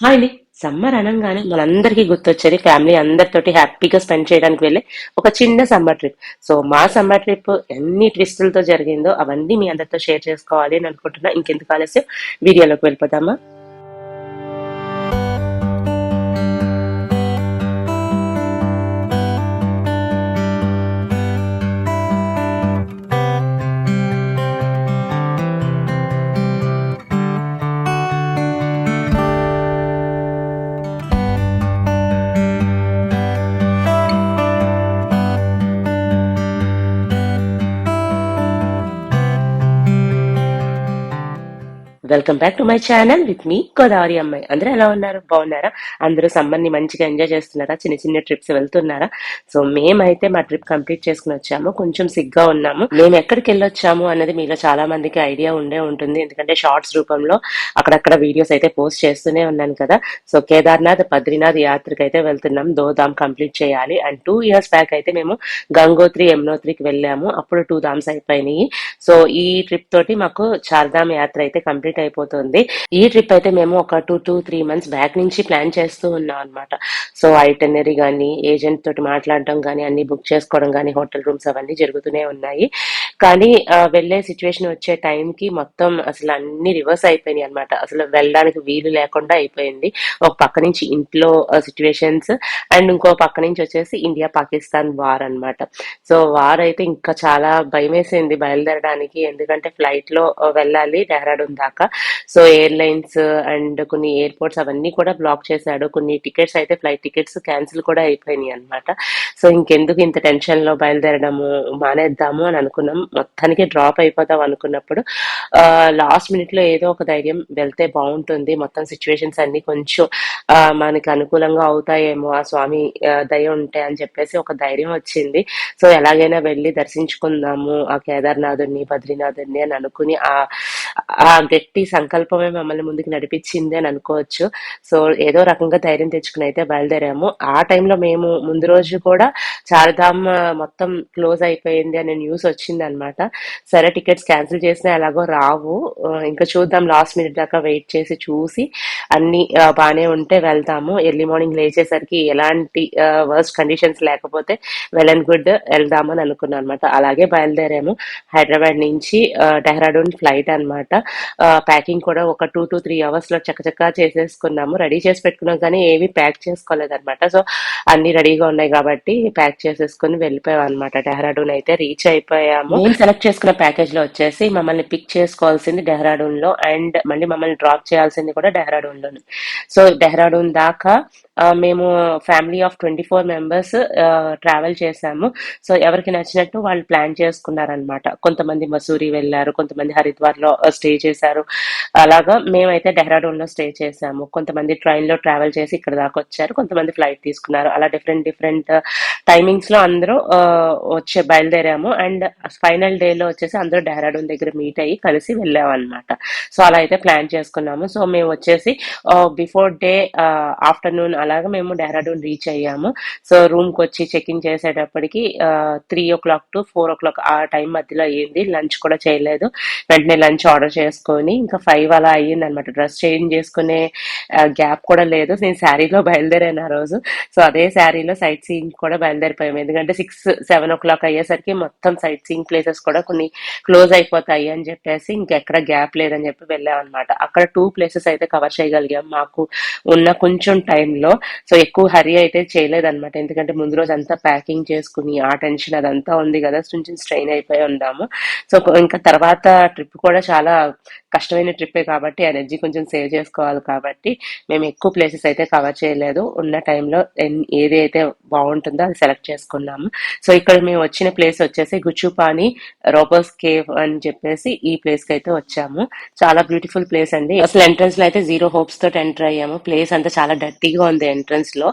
Hi అండి. Summer అనగానే మనందరికీ గుర్తొచ్చేది ఫ్యామిలీ అందరితోటి హ్యాపీగా స్పెండ్ చేయడానికి వెళ్ళే ఒక చిన్న సమ్మర్ ట్రిప్. సో మా సమ్మర్ ట్రిప్ ఎన్ని ట్విస్టులతో జరిగిందో అవన్నీ మీ అందరితో షేర్ చేసుకోవాలి అని అనుకుంటున్నా. ఇంకెందుకు ఆలస్యం? వీడియోలోకి వెళ్ళిపోతామా welcome back to my channel with me Godavari అమ్మాయి అందరూ ఎలా ఉన్నారు? బాగున్నారా? అందరూ సమ్మర్ని మంచిగా ఎంజాయ్ చేస్తున్నారా? చిన్న చిన్న ట్రిప్స్ వెళ్తున్నారా? సో మేమైతే మా ట్రిప్ కంప్లీట్ చేసుకుని వచ్చాము. కొంచెం సిగ్గా ఉన్నాము. మేము ఎక్కడికి వెళ్ళొచ్చాము అన్నది మీలో చాలా మందికి ఐడియా ఉండే ఉంటుంది. ఎందుకంటే షార్ట్స్ రూపంలో అక్కడక్కడ వీడియోస్ అయితే పోస్ట్ చేస్తూనే ఉన్నాను కదా. సో కేదార్నాథ్ బద్రీనాథ్ యాత్రకి అయితే వెళ్తున్నాం. దోదాం కంప్లీట్ చేయాలి. అండ్ టూ ఇయర్స్ బ్యాక్ అయితే మేము గంగోత్రి యమునోత్రికి వెళ్ళాము. అప్పుడు టూ ధామ్స్ అయిపోయినాయి. సో ఈ ట్రిప్ తోటి మాకు చార్ధామ్ యాత్ర అయితే కంప్లీట్ అయిపోతుంది. ఈ ట్రిప్ అయితే మేము ఒక two two three months back నుంచి ప్లాన్ చేస్తూ ఉన్నాం అనమాట సో ఐటనరీ కానీ ఏజెంట్ తోటి మాట్లాడడం కానీ అన్ని బుక్ చేసుకోవడం కానీ హోటల్ రూమ్స్ అవన్నీ జరుగుతూనే ఉన్నాయి. కానీ వెళ్ళే వెళ్ళే సిచ్యువేషన్ వచ్చే టైంకి మొత్తం అసలు అన్ని రివర్స్ అయిపోయినాయి అనమాట అసలు వెళ్ళడానికి వీలు లేకుండా అయిపోయింది. ఒక పక్క నుంచి ఇంట్లో సిచ్యువేషన్స్ అండ్ ఇంకో పక్క నుంచి వచ్చేసి ఇండియా పాకిస్తాన్ వార్ అన్నమాట. సో వార్ అయితే ఇంకా చాలా భయం వేసింది బయలుదేరడానికి. ఎందుకంటే ఫ్లైట్లో వెళ్ళాలి డెహ్రాడూన్ దాకా. సో ఎయిర్లైన్స్ అండ్ కొన్ని ఎయిర్పోర్ట్స్ అవన్నీ కూడా బ్లాక్ చేశాడు. కొన్ని టికెట్స్ అయితే ఫ్లైట్ టికెట్స్ క్యాన్సిల్ కూడా అయిపోయినాయి అన్నమాట. సో ఇంకెందుకు ఇంత టెన్షన్లో బయలుదేరడము మానేద్దాము అని అనుకున్నాం. మొత్తానికి డ్రాప్ అయిపోదాం అనుకున్నప్పుడు లాస్ట్ మినిట్లో ఏదో ఒక ధైర్యం వెళ్తే బాగుంటుంది. మొత్తం సిచ్యువేషన్స్ అన్ని కొంచెం మనకి అనుకూలంగా అవుతాయేమో ఆ స్వామి దయ ఉంటే అని చెప్పేసి ఒక ధైర్యం వచ్చింది. సో ఎలాగైనా వెళ్ళి దర్శించుకుందాము ఆ కేదార్నాథుని బద్రీనాథుని అని అనుకుని ఆ ఆ గట్టి సంకల్పమే మమ్మల్ని ముందుకు నడిపించింది అని అనుకోవచ్చు. సో ఏదో రకంగా ధైర్యం తెచ్చుకుని అయితే బయలుదేరాము. ఆ టైంలో మేము ముందు రోజు కూడా చార్ధామ్ మొత్తం క్లోజ్ అయిపోయింది అనే న్యూస్ వచ్చింది అనమాట సరే టికెట్స్ క్యాన్సిల్ చేసినా ఎలాగో రావు. ఇంకా చూద్దాం లాస్ట్ మినిట్ దాకా వెయిట్ చేసి చూసి అన్ని బాగానే ఉంటే వెళ్తాము. ఎర్లీ మార్నింగ్ లేచేసరికి ఎలాంటి వర్స్ట్ కండిషన్స్ లేకపోతే వెల్ అండ్ గుడ్ వెళ్దామని అనుకున్నాను అనమాట అలాగే బయలుదేరాము హైదరాబాద్ నుంచి డెహ్రాడూన్ ఫ్లైట్ అనమాట ప్యాకింగ్ కూడా ఒక టూ టు త్రీ అవర్స్లో చకచకా చేసేసుకున్నాము. రెడీ చేసి పెట్టుకున్నాం కానీ ఏవి ప్యాక్ చేసుకోలేదు అనమాట సో అన్ని రెడీగా ఉన్నాయి కాబట్టి ప్యాక్ చేసేసుకుని వెళ్ళిపోయాం అనమాట డెహ్రాడూన్ అయితే రీచ్ అయిపోయాము. మేము సెలెక్ట్ చేసుకున్న ప్యాకేజ్లో వచ్చేసి మమ్మల్ని పిక్ చేసుకోవాల్సింది డెహ్రాడూన్లో అండ్ మళ్ళీ మమ్మల్ని డ్రాప్ చేయాల్సింది కూడా డెహ్రాడూన్లోనే. సో డెహ్రాడూన్ దాకా మేము family of twenty four members travel చేశాము. సో ఎవరికి నచ్చినట్టు వాళ్ళు ప్లాన్ చేసుకున్నారనమాట కొంతమంది మసూరి వెళ్ళారు కొంతమంది హరిద్వార్లో స్టే చేశారు. అలాగా మేమైతే డెహ్రాడూన్లో స్టే చేశాము. కొంతమంది ట్రైన్లో ట్రావెల్ చేసి ఇక్కడ దాకా వచ్చారు కొంతమంది ఫ్లైట్ తీసుకున్నారు. అలా డిఫరెంట్ డిఫరెంట్ టైమింగ్స్లో అందరూ వచ్చే బయలుదేరాము. అండ్ ఫైనల్ డే లో వచ్చేసి అందరూ డెహ్రాడూన్ దగ్గర మీట్ అయ్యి కలిసి వెళ్ళాము అనమాట సో అలా అయితే ప్లాన్ చేసుకున్నాము. సో మేము వచ్చేసి బిఫోర్ డే ఆఫ్టర్నూన్ అలాగే మేము డెహ్రాడూన్ రీచ్ అయ్యాము. సో రూమ్కి వచ్చి చెక్ ఇన్ చేసేటప్పటికి three o'clock to four o'clock ఆ టైం మధ్యలో అయ్యింది. లంచ్ కూడా చేయలేదు. వెంటనే లంచ్ ఆర్డర్ చేసుకొని ఇంకా ఫైవ్ అలా అయ్యింది అనమాట డ్రెస్ చేంజ్ చేసుకునే గ్యాప్ కూడా లేదు. నేను శారీలో బయలుదేరాను ఆ రోజు. సో అదే శారీలో సైట్ సీయింగ్ కూడా బయలుదేరిపోయాము ఎందుకంటే సిక్స్ సెవెన్ ఓ క్లాక్ అయ్యేసరికి మొత్తం సైట్ సీయింగ్ ప్లేసెస్ కూడా కొన్ని క్లోజ్ అయిపోతాయి అని చెప్పేసి ఇంకెక్కడ గ్యాప్ లేదని చెప్పి వెళ్ళాం అనమాట అక్కడ టూ ప్లేసెస్ అయితే కవర్ చేయగలిగాం. మాకు ఉన్న కొంచెం టైంలో సో ఎక్కువ హరి అయితే చేయలేదన్నమాట. ఎందుకంటే ముందు రోజు అంతా ప్యాకింగ్ చేసుకుని ఆ టెన్షన్ అదంతా ఉంది కదా కొంచెం స్ట్రెయిన్ అయిపోయి ఉన్నాము సో ఇంకా తర్వాత ట్రిప్ కూడా చాలా కష్టమైన ట్రిప్పే కాబట్టి ఎనర్జీ కొంచెం సేవ్ చేసుకోవాలి కాబట్టి మేము ఎక్కువ ప్లేసెస్ అయితే కవర్ చేయలేదు. ఉన్న టైంలో ఏదైతే బాగుంటుందో అది సెలెక్ట్ చేసుకున్నాము. సో ఇక్కడ మేము వచ్చిన ప్లేస్ వచ్చేసి గుచ్చుపాని రోబోస్ కేవ్ అని చెప్పేసి ఈ ప్లేస్కి అయితే వచ్చాము. చాలా బ్యూటిఫుల్ ప్లేస్ అండి. అసలు ఎంట్రన్స్లో అయితే జీరో హోప్స్ తోటి ఎంటర్ అయ్యాము. ప్లేస్ అంతా చాలా డర్టీగా ఉంది ఎంట్రన్స్లో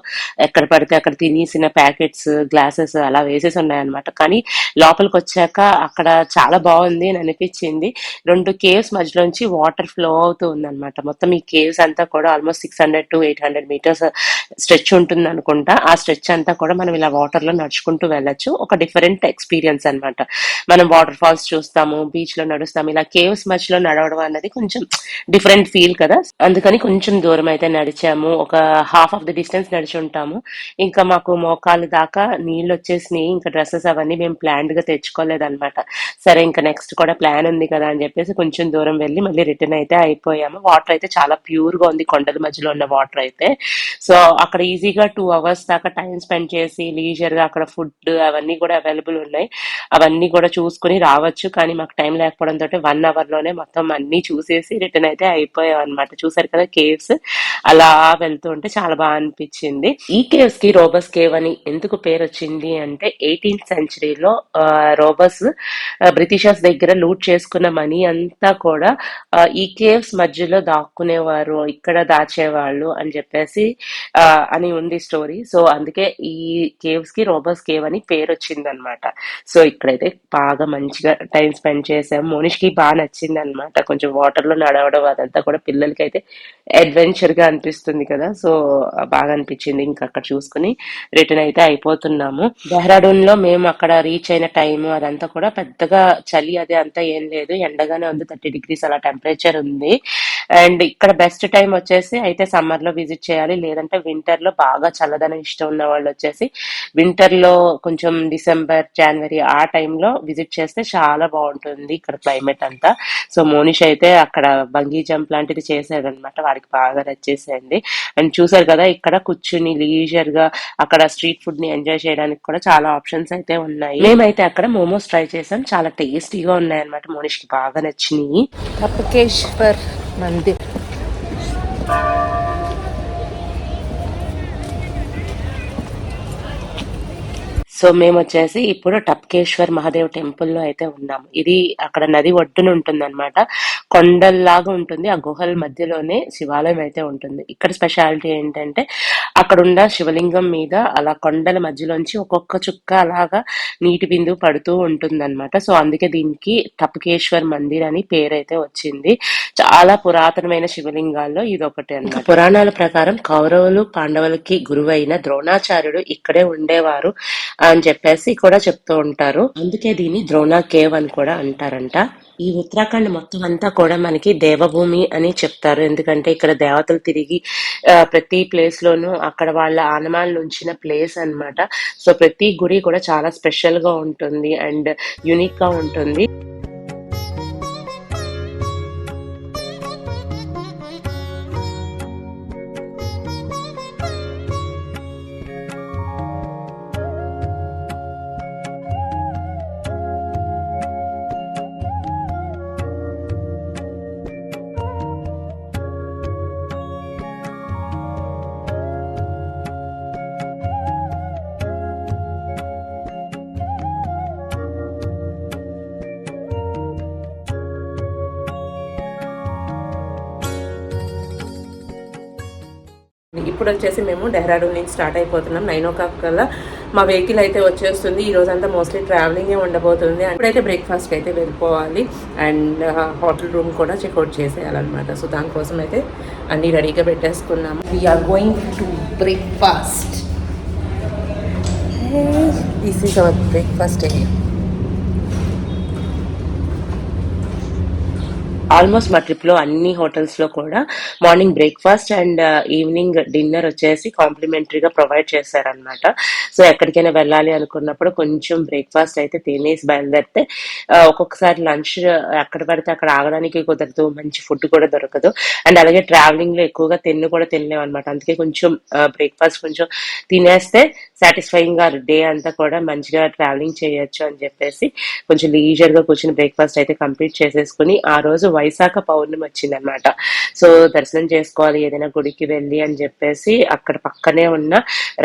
ఎక్కడ పడితే అక్కడ తినేసిన ప్యాకెట్స్ గ్లాసెస్ అలా వేసేసి ఉన్నాయన్నమాట. కానీ లోపలికి వచ్చాక అక్కడ చాలా బాగుంది అని అనిపించింది. రెండు కేవ్స్ మధ్యలో నుంచి వాటర్ ఫ్లో అవుతూ ఉందన్నమాట. మొత్తం ఈ కేవ్స్ అంతా కూడా almost six hundred to eight hundred metres stretch ఉంటుంది అనుకుంటా. ఆ స్ట్రెచ్ అంతా కూడా మనం ఇలా వాటర్లో నడుచుకుంటూ వెళ్ళొచ్చు. ఒక డిఫరెంట్ ఎక్స్పీరియన్స్ అన్నమాట. మనం వాటర్ ఫాల్స్ చూస్తాము బీచ్లో నడుస్తాము. ఇలా కేవ్స్ మధ్యలో నడవడం అన్నది కొంచెం డిఫరెంట్ ఫీల్ కదా. అందుకని కొంచెం దూరం అయితే నడిచాము. ఒక హాఫ్ ఆఫ్ ది డిస్టెన్స్ నడిచి ఉంటాము. ఇంకా మాకు మోకాలు దాకా నీళ్ళు వచ్చేసినాయి. ఇంకా డ్రెస్సెస్ అవన్నీ మేము ప్లాన్డ్గా తెచ్చుకోలేదన్నమాట. సరే ఇంకా నెక్స్ట్ కూడా ప్లాన్ ఉంది కదా అని చెప్పేసి కొంచెం దూరం వెళ్ళి మళ్ళీ రిటర్న్ అయితే అయిపోయాము. వాటర్ అయితే చాలా ప్యూర్గా ఉంది కొండల మధ్యలో ఉన్న వాటర్ అయితే. సో అక్కడ ఈజీగా టూ అవర్స్ దాకా టైం స్పెండ్ చేసి లీజర్గా అక్కడ ఫుడ్ అవన్నీ కూడా అవైలబుల్ ఉన్నాయి. అవన్నీ కూడా చూసుకుని రావచ్చు. కానీ మాకు టైం లేకపోవడంతో వన్ అవర్లోనే మొత్తం అన్ని చూసేసి రిటర్న్ అయితే అయిపోయాం అనమాట చూసారు కదా కేవ్స్? అలా వెళ్తూ ఉంటే చాలా బాగా అనిపించింది. ఈ కేవ్స్కి రోబస్ కేవ్ అని ఎందుకు పేరు వచ్చింది అంటే ఎయిటీన్త్ సెంచరీలో రోబస్ బ్రిటిషర్స్ దగ్గర లూట్ చేసుకున్న మనీ అంతా కూడా ఈ కేవ్స్ మధ్యలో దాక్కునేవారు ఇక్కడ దాచేవాళ్ళు అని చెప్పేసి అని ఉంది స్టోరీ. సో అందుకే ఈ కేవ్స్కి రోబస్ కేవ్ అని పేరు వచ్చింది అనమాట సో ఇక్కడైతే బాగా మంచిగా టైం స్పెండ్ చేసాం మోనిష్కి బాగా నచ్చింది అనమాట కొంచెం వాటర్లో నడవడం అదంతా కూడా పిల్లలకి అయితే అడ్వెంచర్గా అనిపిస్తుంది కదా. సో బాగా అనిపించింది. ఇంకా అక్కడ చూసుకుని రిటర్న్ అయితే అయిపోతున్నాము. డెహ్రాడూన్లో మేము అక్కడ రీచ్ అయిన టైం అదంతా కూడా పెద్దగా చలి అది అంతా ఏం లేదు. ఎండగానే ఉంది. థర్టీ డిగ్రీస్ అలా టెంపరేచర్ ఉంది. అండ్ ఇక్కడ బెస్ట్ టైం వచ్చేసి అయితే సమ్మర్లో విజిట్ చేయాలి. లేదంటే వింటర్లో బాగా చల్లదనం ఇష్టం ఉన్న వాళ్ళు వచ్చేసి వింటర్లో కొంచెం డిసెంబర్ జనవరి ఆ టైంలో విజిట్ చేస్తే చాలా బాగుంటుంది ఇక్కడ క్లైమేట్ అంతా. సో మోనిష్ అయితే అక్కడ బంగీ జంప్ లాంటిది చేశాడనమాట వాడికి బాగా నచ్చేసేయండి అండ్ చూసారు కదా ఇక్కడ కూర్చుని లీజర్గా అక్కడ స్ట్రీట్ ఫుడ్ని ఎంజాయ్ చేయడానికి కూడా చాలా ఆప్షన్స్ అయితే ఉన్నాయి. మేమైతే అక్కడ మోమోస్ ట్రై చేసాం. చాలా టేస్టీగా ఉన్నాయి అనమాట మోనిష్కి బాగా నచ్చినాయి. मंदिर। సో మేము వచ్చేసి ఇప్పుడు టప్కేశ్వర్ మహాదేవ్ టెంపుల్లో అయితే ఉన్నాము. ఇది అక్కడ నది ఒడ్డున ఉంటుంది అనమాట కొండల్లాగా ఉంటుంది. ఆ గుహల మధ్యలోనే శివాలయం అయితే ఉంటుంది. ఇక్కడ స్పెషాలిటీ ఏంటంటే అక్కడ ఉన్న శివలింగం మీద అలా కొండల మధ్యలోంచి ఒక్కొక్క చుక్క అలాగా నీటి బిందువు పడుతూ ఉంటుంది అనమాట సో అందుకే దీనికి టప్కేశ్వర్ మందిర్ అని పేరైతే వచ్చింది. చాలా పురాతనమైన శివలింగాల్లో ఇది ఒకటి అనమాట పురాణాల ప్రకారం కౌరవులు పాండవులకి గురువైన ద్రోణాచార్యుడు ఇక్కడే ఉండేవారు. అని చెప్పేసి కూడా చెప్తూ ఉంటారు. అందుకే దీన్ని ద్రోణ కేవ్ అని కూడా అంటారంట. ఈ ఉత్తరాఖండ్ మొత్తం అంతా కూడా మనకి దేవభూమి అని చెప్తారు. ఎందుకంటే ఇక్కడ దేవతలు తిరిగి ప్రతి ప్లేస్ లోనూ అక్కడ వాళ్ళ ఆనమాలను ఉంచిన ప్లేస్ అన్నమాట. సో ప్రతి గుడి కూడా చాలా స్పెషల్గా ఉంటుంది అండ్ యునిక్గా ఉంటుంది. ఇప్పుడు వచ్చేసి మేము డెహ్రాడూన్ నుంచి స్టార్ట్ అయిపోతున్నాం. నైన్ ఓ క్లాక్ కల్లా మా వెహికల్ అయితే వచ్చేస్తుంది. ఈ రోజంతా మోస్ట్లీ ట్రావెలింగే ఉండబోతుంది. ఇప్పుడైతే బ్రేక్ఫాస్ట్ అయితే వెళ్ళిపోవాలి. అండ్ హోటల్ రూమ్ కూడా చెక్అవుట్ చేసేయాలన్నమాట. సో దానికోసం అయితే అన్నీ రెడీగా పెట్టేసుకున్నాము. We're going to breakfast this is our breakfast area almost మా ట్రిప్లో అన్ని హోటల్స్లో కూడా morning breakfast and uh, evening dinner వచ్చేసి కాంప్లిమెంటరీగా ప్రొవైడ్ చేశారనమాట సో ఎక్కడికైనా వెళ్ళాలి అనుకున్నప్పుడు కొంచెం బ్రేక్ఫాస్ట్ అయితే తినేసి బయలుదేరితే uh, ఒక్కొక్కసారి లంచ్ uh, ఎక్కడ పడితే అక్కడ ఆగడానికి కుదరదు మంచి ఫుడ్ కూడా దొరకదు. అండ్ అలాగే ట్రావెలింగ్లో ఎక్కువగా తిన్ను కూడా తినలేము అనమాట అందుకే కొంచెం బ్రేక్ఫాస్ట్ కొంచెం తినేస్తే సాటిస్ఫైయింగ్గా డే అంతా కూడా మంచిగా ట్రావెలింగ్ చేయొచ్చు అని చెప్పేసి కొంచెం లీజర్గా కూర్చుని బ్రేక్ఫాస్ట్ అయితే కంప్లీట్ చేసేసుకుని ఆ రోజు వైశాఖ పౌర్ణమి వచ్చిందనమాట సో దర్శనం చేసుకోవాలి ఏదైనా గుడికి వెళ్ళి అని చెప్పేసి అక్కడ పక్కనే ఉన్న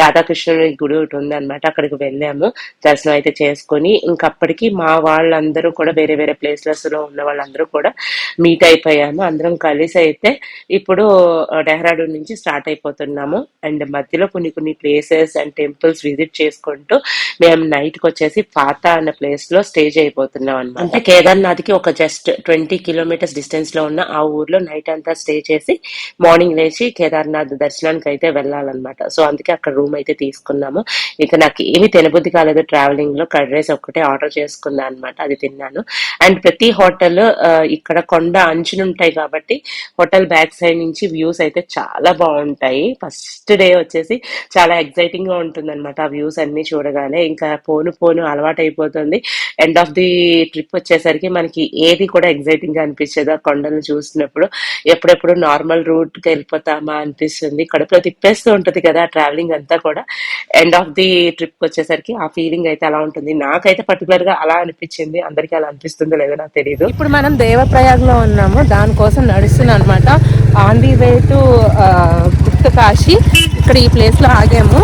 రాధాకృష్ణుడి గుడి ఒకటి ఉంది అనమాట అక్కడికి వెళ్ళాము. దర్శనం అయితే చేసుకొని ఇంకప్పటికి మా వాళ్ళందరూ కూడా వేరే వేరే ప్లేసెస్లో ఉన్న వాళ్ళందరూ కూడా మీట్ అయిపోయాము. అందరం కలిసి అయితే ఇప్పుడు డెహ్రాడూన్ నుంచి స్టార్ట్ అయిపోతున్నాము. అండ్ మధ్యలో కొన్ని కొన్ని places and temple temples visit చేసుకుంటూ మేము నైట్కి వచ్చేసి ఫాతా అనే ప్లేస్లో స్టే చేయబోతున్నాం అనమాట అంటే కేదార్నాథ్కి ఒక జస్ట్ ట్వంటీ కిలోమీటర్స్ డిస్టెన్స్లో ఉన్న ఆ ఊర్లో నైట్ అంతా స్టే చేసి మార్నింగ్ లేచి కేదార్నాథ్ దర్శనానికి అయితే వెళ్ళాలన్నమాట. సో అందుకే అక్కడ రూమ్ అయితే తీసుకున్నాము. ఇక నాకు ఏమి తినబుద్ధి కాలేదు ట్రావెలింగ్లో కర్డ్ రైస్ ఒక్కటే ఆర్డర్ చేసుకున్నాను అనమాట అది తిన్నాను. అండ్ ప్రతి హోటల్ ఇక్కడ కొండ అంచున ఉంటాయి కాబట్టి హోటల్ బ్యాక్ సైడ్ నుంచి వ్యూస్ అయితే చాలా బాగుంటాయి. ఫస్ట్ డే వచ్చేసి చాలా ఎక్సైటింగ్గా ఉంటుంది అనమాట ఆ వ్యూస్ అన్ని చూడగానే ఇంకా పోను పోను అలవాటు అయిపోతుంది ఎండ్ ఆఫ్ ది ట్రిప్ వచ్చేసరికి మనకి ఏది కూడా ఎగ్జైటింగ్గా అనిపించదు. ఆ కొండలు చూసినప్పుడు ఎప్పుడెప్పుడు నార్మల్ రూట్కి వెళ్ళిపోతామా అనిపిస్తుంది. కడుపులో తిప్పేస్తూ ఉంటుంది కదా ట్రావెలింగ్ అంతా కూడా. ఎండ్ ఆఫ్ ది ట్రిప్ వచ్చేసరికి ఆ ఫీలింగ్ అయితే అలా ఉంటుంది. నాకైతే పర్టికులర్గా అలా అనిపించింది. అందరికీ అలా అనిపిస్తుందో లేదో నాకు తెలియదు ఇప్పుడు మనం దేవప్రయాగ్లో ఉన్నాము. దానికోసం నడుస్తున్నాం అనమాట on the way to Guptkashi ఇక్కడ ఈ ప్లేస్లో ఆగాము.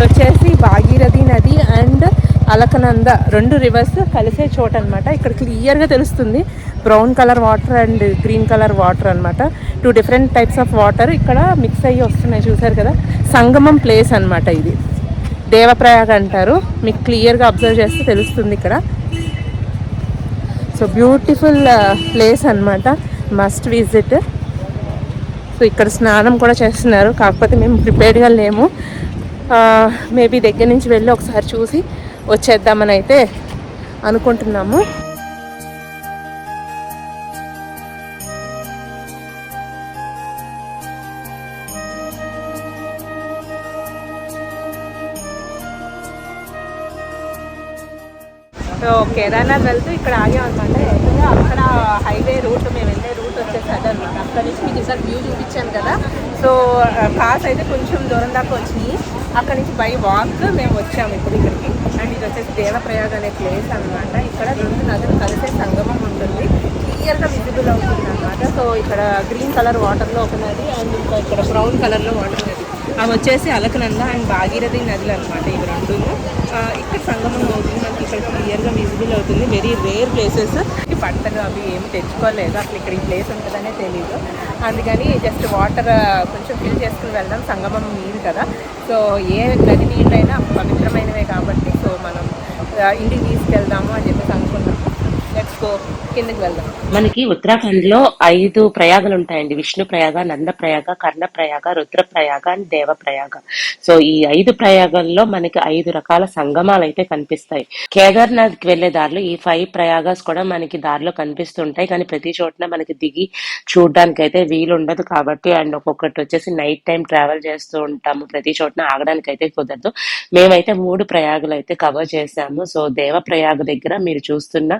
ఇక్కడ వచ్చేసి భాగీరథి నది అండ్ అలకనంద రెండు రివర్స్ కలిసే చోట అనమాట ఇక్కడ క్లియర్గా తెలుస్తుంది. Brown colour water and green colour water అన్నమాట two different types of water ఇక్కడ మిక్స్ అయ్యి వస్తున్నాయి చూసారు కదా. సంగమం ప్లేస్ అన్నమాట ఇది. దేవప్రయాగ్ అంటారు. మీకు క్లియర్గా అబ్జర్వ్ చేస్తే తెలుస్తుంది ఇక్కడ. సో బ్యూటిఫుల్ ప్లేస్ అనమాట. Must visit. సో ఇక్కడ స్నానం కూడా చేస్తున్నారు. కాకపోతే మేము ప్రిపేర్డ్గా లేము. మేబీ దగ్గర నుంచి వెళ్ళి ఒకసారి చూసి వచ్చేద్దామని అయితే అనుకుంటున్నాము. సో కేదార్నాథ్ వెళ్తూ ఇక్కడ ఆగాం అనమాట అక్కడ హైవే రూట్ మేము వెళ్ళే రూట్ వచ్చేసరి అనమాట అక్కడ నుంచి మీకు ఈసారి వ్యూ చూపించాను కదా. సో కార్స్ అయితే కొంచెం దూరం దాకా వచ్చినాయి. అక్కడ నుంచి బై వాక్ మేము వచ్చాము ఇప్పుడు ఇక్కడికి. అండ్ ఇది వచ్చేసి దేవప్రయాగ్ అనే ప్లేస్ అన్నమాట. ఇక్కడ రెండు నదులు కలిసే సంగమం ఉంటుంది. క్లియర్గా విజిబుల్ అవుతుంది అనమాట సో ఇక్కడ గ్రీన్ కలర్ వాటర్లో ఒక నది అండ్ ఇంకా ఇక్కడ బ్రౌన్ కలర్లో వాటర్ నది అవి వచ్చేసి అలకనంద అండ్ భాగీరథి నదులు అనమాట ఇవి రెండును ఇక్కడ సంగమం అవుతుంది. మనకి ఇక్కడ క్లియర్గా విజిబుల్ అవుతుంది. వెరీ రేర్ ప్లేసెస్ ఈ పంటలు అవి ఏమి తెచ్చుకోలేదు. అసలు ఇక్కడ ఈ ప్లేస్ ఉంటుందనే తెలియదు అందుకని జస్ట్ వాటర్ కొంచెం ఫిల్ చేసుకుని వెళ్దాం. సంగమం నీరు కదా. సో ఏ నది నీళ్ళైనా పవిత్రమైనవే కాబట్టి సో మనం ఇంటికి తీసుకెళ్దాము అని చెప్పేసి అనుకున్నాం కిందకి వెళ్దాం. మనకి ఉత్తరాఖండ్లో ఐదు ప్రయాగాలు ఉంటాయండి Vishnuprayag Nanda Prayag Karnaprayag Rudraprayag and Devprayag. So ఈ ఐదు ప్రయాగాల్లో మనకి ఐదు రకాల సంగమాలు అయితే కనిపిస్తాయి. కేదార్నాథ్కి వెళ్ళే దారిలో ఈ ఫైవ్ ప్రయాగాస్ కూడా మనకి దారిలో కనిపిస్తుంటాయి. కానీ ప్రతి చోటన మనకి దిగి చూడడానికి అయితే వీలు ఉండదు కాబట్టి అండ్ ఒక్కొక్కటి వచ్చేసి నైట్ టైం ట్రావెల్ చేస్తూ ఉంటాము. ప్రతి చోటన ఆగడానికి అయితే కుదరదు. మేమైతే మూడు ప్రయాగులు అయితే కవర్ చేసాము సో దేవ ప్రయాగ దగ్గర మీరు చూస్తున్న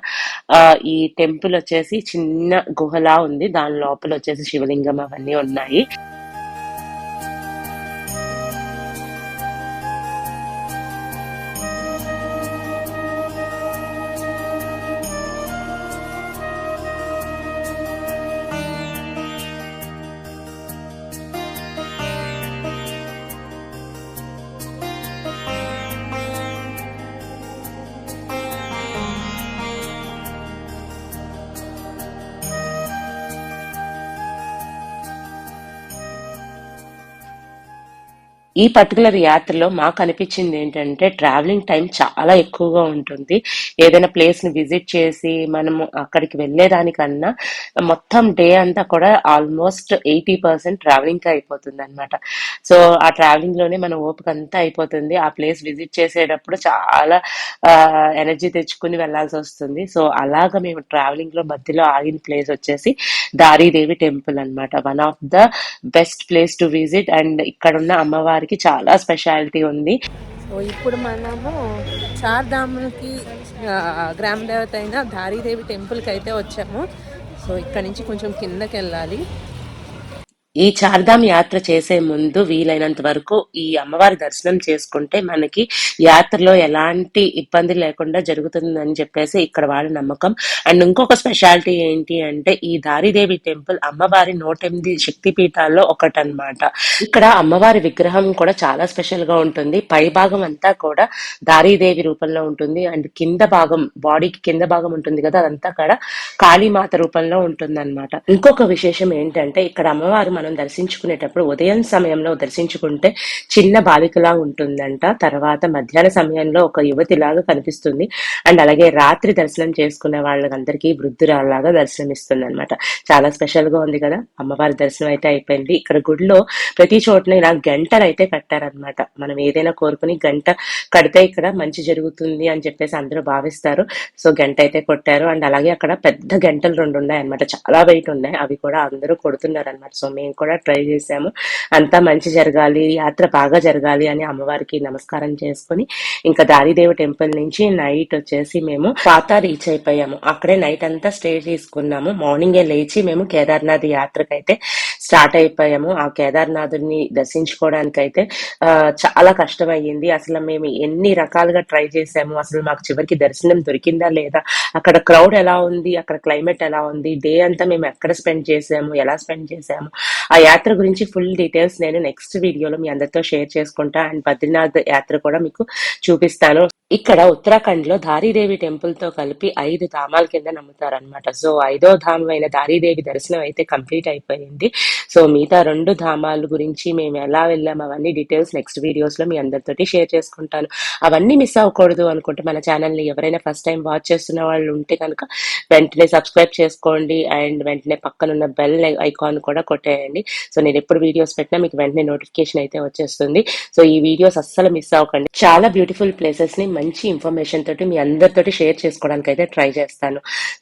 ఆ, ఈ టెంపుల్ వచ్చేసి చిన్న గుహలా ఉంది. దాని లోపల వచ్చేసి శివలింగం అవన్నీ ఉన్నాయి. ఈ పర్టికులర్ యాత్రలో మాకు అనిపించింది ఏంటంటే ట్రావెలింగ్ టైం చాలా ఎక్కువగా ఉంటుంది. ఏదైనా ప్లేస్ని విజిట్ చేసి మనము అక్కడికి వెళ్ళేదానికన్నా మొత్తం డే అంతా కూడా ఆల్మోస్ట్ ఎయిటీ పర్సెంట్ ట్రావెలింగ్కి అయిపోతుంది అనమాట సో ఆ ట్రావెలింగ్లోనే మన ఓపిక అంతా అయిపోతుంది. ఆ ప్లేస్ విజిట్ చేసేటప్పుడు చాలా ఎనర్జీ తెచ్చుకుని వెళ్ళాల్సి వస్తుంది. సో అలాగా మేము ట్రావెలింగ్లో మధ్యలో ఆగిన ప్లేస్ వచ్చేసి దారీదేవి టెంపుల్ అన్నమాట. One of the best place to visit and ఇక్కడ ఉన్న అమ్మవారి వారికి చాలా స్పెషాలిటీ ఉంది. సో ఇప్పుడు మనము చార్ధాములకి ఆ, గ్రామ దేవత అయిన దారీదేవి టెంపుల్కి అయితే వచ్చాము. సో ఇక్కడ నుంచి కొంచెం కిందకి వెళ్ళాలి ఈ చార్ధామ్ యాత్ర చేసే ముందు వీలైనంత వరకు ఈ అమ్మవారి దర్శనం చేసుకుంటే మనకి యాత్రలో ఎలాంటి ఇబ్బంది లేకుండా జరుగుతుందని చెప్పేసి ఇక్కడ వాళ్ళ నమ్మకం. అండ్ ఇంకొక స్పెషాలిటీ ఏంటి అంటే ఈ దారిదేవి టెంపుల్ అమ్మవారి నూట ఎనిమిది శక్తి పీఠాల్లో ఒకటన్నమాట. ఇక్కడ అమ్మవారి విగ్రహం కూడా చాలా స్పెషల్గా ఉంటుంది. పై భాగం అంతా కూడా దారిదేవి రూపంలో ఉంటుంది. అండ్ కింద భాగం బాడీకి కింద భాగం ఉంటుంది కదా అదంతా కూడా కాళీమాత రూపంలో ఉంటుంది ఇంకొక విశేషం ఏంటంటే ఇక్కడ అమ్మవారు మనం దర్శించుకునేటప్పుడు ఉదయం సమయంలో దర్శించుకుంటే చిన్న బాలికలా ఉంటుందంట. తర్వాత మధ్యాహ్న సమయంలో ఒక యువతిలాగా కనిపిస్తుంది. అండ్ అలాగే రాత్రి దర్శనం చేసుకునే వాళ్ళందరికీ వృద్ధురాల్లాగా దర్శనం ఇస్తుంది అనమాట చాలా స్పెషల్గా ఉంది కదా. అమ్మవారి దర్శనం అయితే అయిపోయింది. ఇక్కడ గుడిలో ప్రతి చోటన ఇలా గంటలు అయితే కట్టారనమాట మనం ఏదైనా కోరుకుని గంట కడితే ఇక్కడ మంచి జరుగుతుంది అని చెప్పేసి అందరూ భావిస్తారు. సో గంట అయితే కొట్టారు. అండ్ అలాగే అక్కడ పెద్ద గంటలు రెండు ఉన్నాయి అనమాట చాలా వెయిట్ ఉన్నాయి. అవి కూడా అందరూ కొడుతున్నారు అనమాట సో మేము కూడా ట్రై చేసాము అంతా మంచి జరగాలి యాత్ర బాగా జరగాలి అని అమ్మవారికి నమస్కారం చేసుకుని ఇంకా దారిదేవి టెంపుల్ నుంచి నైట్ వచ్చేసి మేము పాత రీచ్ అయిపోయాము. అక్కడే నైట్ అంతా స్టే తీసుకున్నాము మార్నింగే లేచి మేము కేదార్నాథ్ యాత్రకైతే స్టార్ట్ అయిపోయాము. ఆ కేదార్నాథుని దర్శించుకోవడానికైతే చాలా కష్టం అయ్యింది అసలు మేము ఎన్ని రకాలుగా ట్రై చేసాము అసలు మాకు చివరికి దర్శనం దొరికిందా లేదా? అక్కడ క్రౌడ్ ఎలా ఉంది? అక్కడ క్లైమేట్ ఎలా ఉంది? డే అంతా మేము ఎక్కడ స్పెండ్ చేసాము ఎలా స్పెండ్ చేసాము ఆ యాత్ర గురించి ఫుల్ డీటెయిల్స్ నేను నెక్స్ట్ వీడియోలో మీ అందరితో షేర్ చేసుకుంటా. అండ్ బద్రీనాథ్ యాత్ర కూడా మీకు చూపిస్తాను. ఇక్కడ ఉత్తరాఖండ్లో దారిదేవి టెంపుల్తో కలిపి ఐదు ధామాల కింద నమ్ముతారనమాట సో ఐదో ధామం అయిన దారిదేవి దర్శనం అయితే కంప్లీట్ అయిపోయింది. సో మిగతా రెండు ధామాల గురించి మేము ఎలా వెళ్ళాము అవన్నీ డీటెయిల్స్ నెక్స్ట్ వీడియోస్లో మీ అందరితోటి షేర్ చేసుకుంటాను. అవన్నీ మిస్ అవ్వకూడదు అనుకుంటే మన ఛానల్ని ఎవరైనా ఫస్ట్ టైం వాచ్ చేస్తున్న వాళ్ళు ఉంటే కనుక వెంటనే సబ్స్క్రైబ్ చేసుకోండి అండ్ వెంటనే పక్కన ఉన్న బెల్ ఐకాన్ కూడా కొట్టేయండి. సో నేను ఎప్పుడు వీడియోస్ పెట్టినా మీకు వెంటనే నోటిఫికేషన్ అయితే వచ్చేస్తుంది. సో ఈ వీడియోస్ అస్సలు మిస్ అవ్వకండి. చాలా బ్యూటిఫుల్ ప్లేసెస్ని మంచి ఇన్ఫర్మేషన్ తోటి మీ అందరితోటి షేర్ చేసుకోవడానికి అయితే ట్రై చేస్తాను.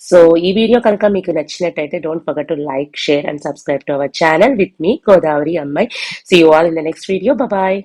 సో ఈ వీడియో కనుక మీకు నచ్చినట్టయితే don't forget to like share and subscribe to our channel with me Godavari అమ్మాయి see you all in the next video bye